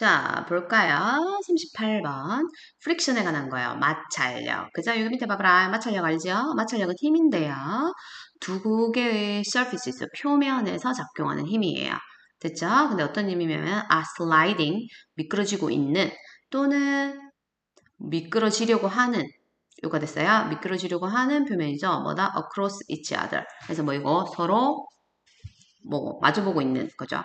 자, 볼까요? 38번. 프릭션에 관한 거예요. 마찰력. 그죠? 여기 밑에 봐봐라. 마찰력 알죠? 마찰력은 힘인데요. 두 개의 surfaces, 표면에서 작용하는 힘이에요. 됐죠? 근데 어떤 힘이냐면, 아, sliding, 미끄러지고 있는, 또는 미끄러지려고 하는, 요가 됐어요? 미끄러지려고 하는 표면이죠. 뭐다? across each other. 그래서 뭐 이거 서로 뭐 마주보고 있는 거죠.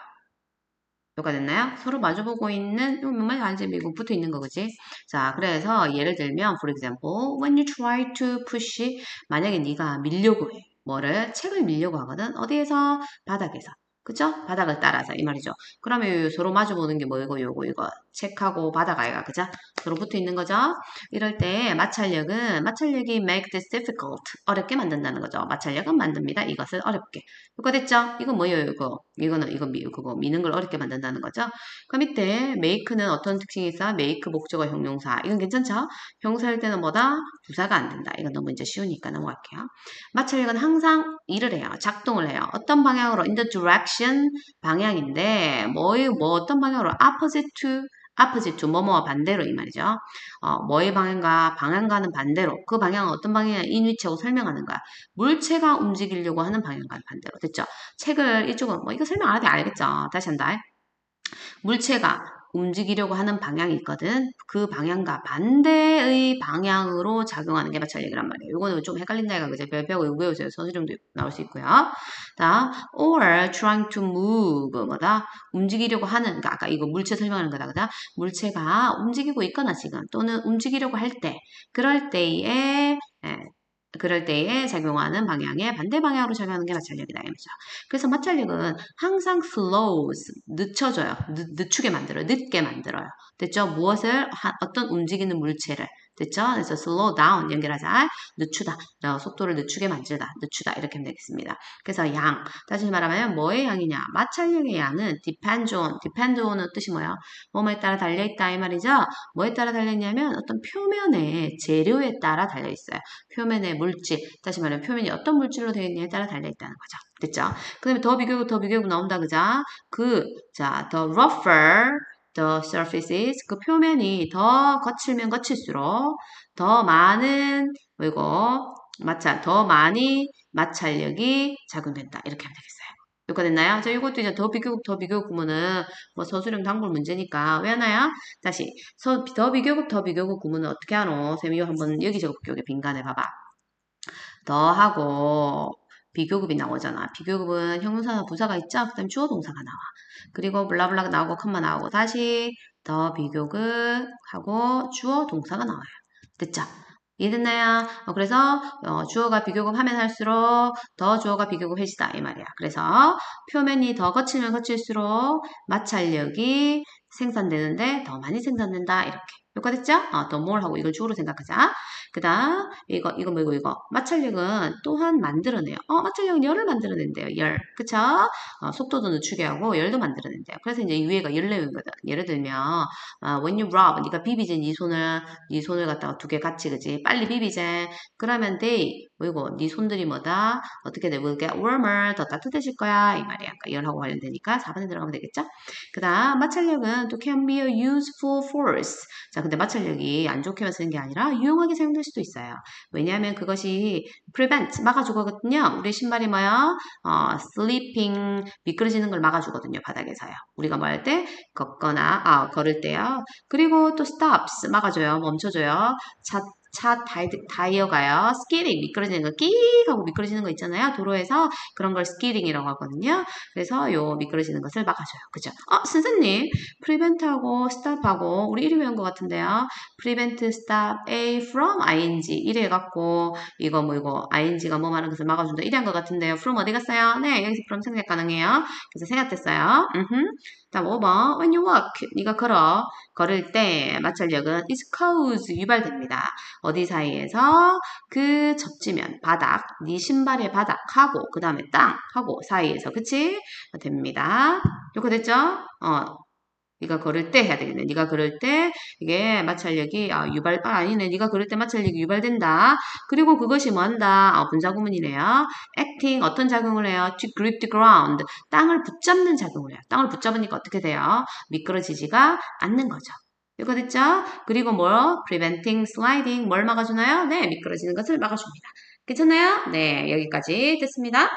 요가 됐나요? 서로 마주보고 있는 뭔 말인지 알지? 이거 붙어 있는 거 그지? 자, 그래서 예를 들면 for example, when you try to push 만약에 네가 밀려고 해. 뭐를 책을 밀려고 하거든. 어디에서? 바닥에서. 그죠? 바닥을 따라서 이 말이죠. 그러면 서로 마주보는 게 뭐이고 요거 이거 책하고 바닥 아이가 그죠? 서로 붙어 있는 거죠. 이럴 때 마찰력은 마찰력이 make this difficult 어렵게 만든다는 거죠. 마찰력은 만듭니다. 이것을 어렵게. 이거 됐죠? 이거 뭐예요? 이거 이거는 이거 미 그거 미는 걸 어렵게 만든다는 거죠. 그 밑에 make는 어떤 특징이 있어? make 목적어 형용사. 이건 괜찮죠? 형사일 때는 뭐다? 부사가 안 된다. 이건 너무 이제 쉬우니까 넘어갈게요. 마찰력은 항상 일을 해요. 작동을 해요. 어떤 방향으로 in the direction 방향인데 뭐의 뭐 어떤 방향으로 opposite to opposite to 뭐뭐와 반대로 이 말이죠. 어, 뭐의 방향과 방향과는 반대로 그 방향은 어떤 방향이냐 인 위치하고 설명하는 거야. 물체가 움직이려고 하는 방향과는 반대로 됐죠. 책을 이쪽은 뭐 이거 설명 안 해도 알겠죠. 다시 한다. 물체가 움직이려고 하는 방향이 있거든. 그 방향과 반대의 방향으로 작용하는 게 마찰력이란 말이에요. 이거는 좀 헷갈린다 이가 그죠? 별표하고 이거 외우세요. 선수령도 나올 수 있고요. 자, or trying to move 뭐다? 움직이려고 하는 그러니까 아까 이거 물체 설명하는 거다 그다? 물체가 움직이고 있거나 지금 또는 움직이려고 할 때 그럴 때에 예, 그럴 때에 작용하는 방향의 반대 방향으로 작용하는 게 마찰력이다. 이거죠. 그래서 마찰력은 항상 slows, 늦춰져요. 늦, 늦추게 만들어요. 늦게 만들어요. 됐죠? 무엇을, 어떤 움직이는 물체를. 됐죠? 그래서 slow down 연결하자. 늦추다. 속도를 늦추게 만들다. 늦추다. 이렇게 하면 되겠습니다. 그래서 양. 다시 말하면 뭐의 양이냐? 마찰력의 양은 depend on. depend on은 뜻이 뭐야? 뭐뭐에 따라 달려있다. 이 말이죠? 뭐에 따라 달려있냐면 어떤 표면의 재료에 따라 달려있어요. 표면의 물 질. 다시 말하면 표면이 어떤 물질로 되어 있느냐에 따라 달려있다는 거죠. 됐죠? 그 다음에 더 비교고 더 비교고 나온다. 그죠? 그, 자, the rougher the surfaces 그 표면이 더 거칠면 거칠수록 더 많은 이거 마찰 더 많이 마찰력이 작용된다 이렇게 하면 되겠어요. 여기가 됐나요? 자, 이것도 이제 더 비교급, 더 비교급 구문은 뭐 서술형 단골 문제니까 왜 하나요? 다시 서, 더 비교급, 더 비교급 구문은 어떻게 하노? 쌤이 한번 여기 적어볼게요. 빈간에 봐봐. 더 하고 비교급이 나오잖아. 비교급은 형용사나 부사가 있죠? 그 다음 주어 동사가 나와. 그리고 블라블라가 나오고 컴마 나오고 다시 더 비교급하고 주어 동사가 나와요. 됐죠? 이해됐나요? 어, 그래서 어, 주어가 비교급 하면 할수록 더 주어가 비교급 해시다 이 말이야. 그래서 표면이 더 거칠면 거칠수록 마찰력이 생산되는데 더 많이 생산된다 이렇게. 효과 됐죠? 어, 더 more 하고 이걸 주어로 생각하자. 그 다음 이거 이거 뭐고 이거 마찰력은 또한 만들어내요. 어 마찰력은 열을 만들어낸대요. 열. 그쵸? 어, 속도도 늦추게 하고 열도 만들어낸대요. 그래서 이제 위에가 열내용이거든. 예를 들면 어, when you rub 네가 비비지 네 손을 네 손을 갖다가 두 개 같이 그지 빨리 비비제 그러면 they 뭐이고 네 손들이 뭐다 어떻게 돼 will get warmer 더 따뜻해질 거야 이 말이야. 그러니까 열하고 관련되니까 4번에 들어가면 되겠죠? 그 다음 마찰력은 또 can be a useful force 자 근데 마찰력이 안 좋게만 쓰는 게 아니라 유용하게 사용될 수도 있어요. 왜냐하면 그것이 prevent 막아주거든요. 우리 신발이 뭐야? 어, sleeping 미끄러지는 걸 막아주거든요. 바닥에서요. 우리가 뭐 할 때 걷거나 아 걸을 때요. 그리고 또 stops 막아줘요. 멈춰줘요. 차, 차 다이, 다이어가요. 스키링 미끄러지는 거 끼익 하고 미끄러지는 거 있잖아요. 도로에서 그런 걸 스키링이라고 하거든요. 그래서 요 미끄러지는 것을 막아줘요. 그죠? 어, 선생님 prevent하고 stop하고 우리 이리 외운 것 같은데요. prevent, stop, a from ing 이래 해갖고 이거 뭐 이거 ing가 뭐 말하는 것을 막아준다 이래 한 것 같은데요. from 어디 갔어요? 네 여기서 from 생략 가능해요. 그래서 생략됐어요. 음흠. 다음 5번 when you walk 네가 걸어 걸을 때 마찰력은 is caused 유발됩니다. 어디 사이에서 그 접지면 바닥 네 신발의 바닥하고 그 다음에 땅하고 사이에서 그치? 됩니다. 이렇게 됐죠? 어 네가 걸을 때 해야 되겠네. 네가 걸을 때 이게 마찰력이 아, 유발 아 아니네. 네가 걸을 때 마찰력이 유발된다. 그리고 그것이 뭐한다? 아, 분사구문이네요. acting 어떤 작용을 해요? to grip the ground 땅을 붙잡는 작용을 해요. 땅을 붙잡으니까 어떻게 돼요? 미끄러지지가 않는 거죠. 이거 됐죠? 그리고 뭐 preventing sliding 뭘 막아주나요? 네, 미끄러지는 것을 막아줍니다. 괜찮나요? 네, 여기까지 됐습니다.